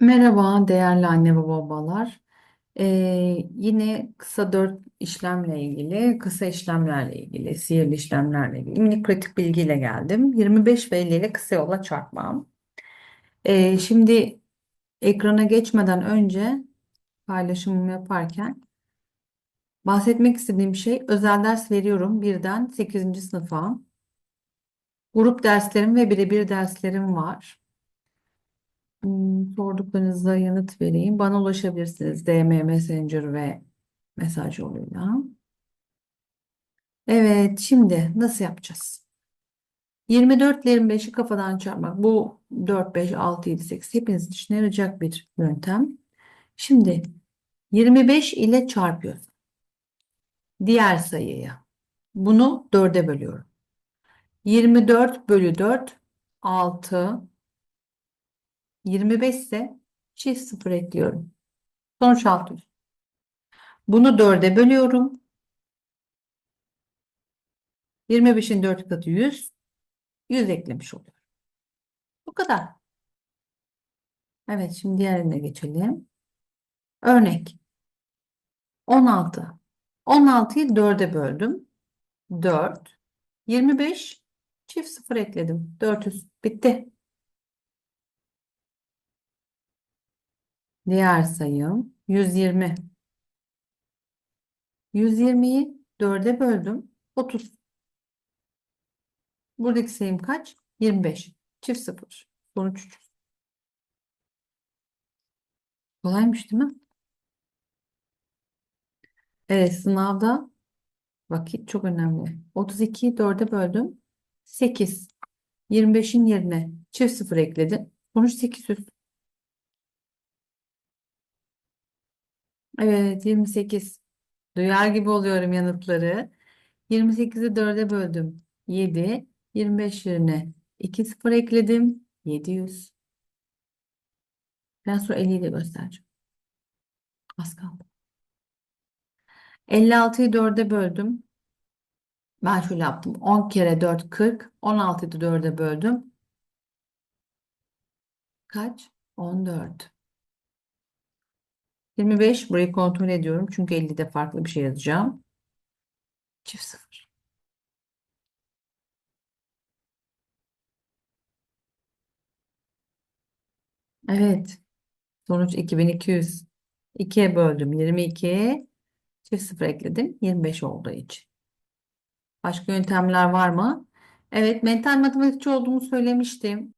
Merhaba değerli anne ve babalar. Ee, yine kısa dört işlemle ilgili, kısa işlemlerle ilgili, sihirli işlemlerle ilgili minik pratik bilgiyle geldim. 25 ve 50 ile kısa yolla çarpmam. Ee, şimdi ekrana geçmeden önce paylaşımımı yaparken bahsetmek istediğim şey özel ders veriyorum birden 8. sınıfa. Grup derslerim ve birebir derslerim var. Hmm, Sorduklarınıza yanıt vereyim. Bana ulaşabilirsiniz DM, Messenger ve mesaj yoluyla. Evet, şimdi nasıl yapacağız? 24 ile 25'i kafadan çarpmak. Bu 4, 5, 6, 7, 8 hepinizin işine yarayacak bir yöntem. Şimdi 25 ile çarpıyoruz. Diğer sayıya. Bunu 4'e bölüyorum. 24 bölü 4 6 25 ise çift sıfır ekliyorum. Sonuç 600. Bunu 4'e bölüyorum. 25'in 4 katı 100. 100 eklemiş oluyorum. Bu kadar. Evet şimdi diğerine geçelim. Örnek. 16. 16'yı 4'e böldüm. 4. 25. Çift sıfır ekledim. 400. Bitti. Diğer sayım 120. 120'yi 4'e böldüm. 30. Buradaki sayım kaç? 25. Çift sıfır. Sonuç 300. Kolaymış değil mi? Evet sınavda vakit çok önemli. 32'yi 4'e böldüm. 8. 25'in yerine çift sıfır ekledim. Sonuç 800. Evet 28. Duyar gibi oluyorum yanıtları. 28'i 4'e böldüm. 7. 25 yerine 2 sıfır ekledim. 700. Biraz sonra 50'yi de göstereceğim. Az kaldı. 56'yı 4'e böldüm. Ben şöyle yaptım. 10 kere 4 40. 16'yı da 4'e böldüm. Kaç? 14. 25 burayı kontrol ediyorum. Çünkü 50'de farklı bir şey yazacağım. Çift sıfır. Evet. Sonuç 2200. 2'ye böldüm. 22. Çift sıfır ekledim. 25 olduğu için. Başka yöntemler var mı? Evet, mental matematikçi olduğumu söylemiştim.